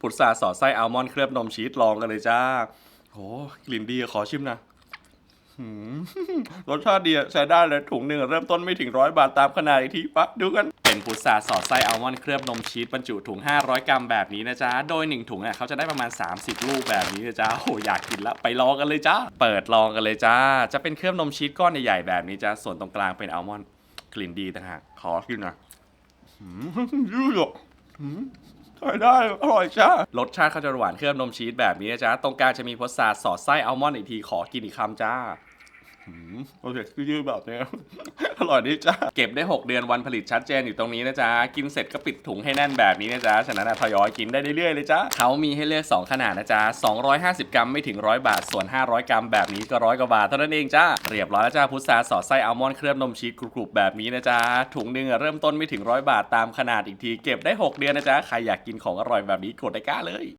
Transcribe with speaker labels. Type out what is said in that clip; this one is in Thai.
Speaker 1: พุทราสอดไส้อัลมอนด์เคลือบนมชีสลองกันเลยจ้าโหกลิ่นดีขอชิมนะรสชาติดีใช้ได้เลยถุงหนึ่งเริ่มต้นไม่ถึงร้อยบาทตามขนาดอีกทีปั๊บดูกัน เป็นพุทราสอดไส้อัลมอนด์เคลือบนมชีสบรรจุถุง 500 กรัมแบบนี้นะจ๊ะ โดย 1 ถุงอะเขาจะได้ประมาณ 30 ลูกแบบนี้นะจ๊ะโอ้อยากกินละไปลองกันเลยจ้าเปิดลองกันเลยจ้า จะเป็นเคลือบนมชีสก้อนใหญ่ๆแบบนี้จ้าส่วนตรงกลางเป็นอัลมอนด์กลิ่นดีต่างหากขอกินหนะหืมยืดอะหืม ใช้ได้อร่อยจ้ารสชาติเขาจะหวานเคลือบนมชีสแบบนี้นะจ๊ะ ตรงกลางจะมีพุทราสอดไส้อัลมอนด์อีกทีขอกินอีกคำจ้า หืมโอเคคือยืดแบบเนี้ยอร่อยดีจ้าเก็บได้ 6 เดือนวันผลิตชัดเจนอยู่ตรงนี้นะจ๊ะ กินเสร็จก็ปิดถุงให้แน่นแบบนี้นะจ๊ะ ฉะนั้นอะทยอยกินได้เรื่อยๆเลยจ้าเขามีให้เลือก 2 ขนาดนะจ๊ะ 250 กรัมไม่ถึง 100 บาท ส่วน 500 กรัมแบบนี้ก็ร้อยกว่าบาทเท่านั้นเองจ้า เรียบร้อยแล้วจ้าพุทราสอดไส้อัลมอนด์เคลือบนมชีสกรุบๆแบบนี้นะจ๊ะ ถุงหนึ่งเริ่มต้นไม่ถึงร้อยบาทตามขนาดอีกที เก็บได้ 6 เดือนนะจ๊ะ ใครอยากกินของอร่อยแบบนี้กดได้กล้าเลย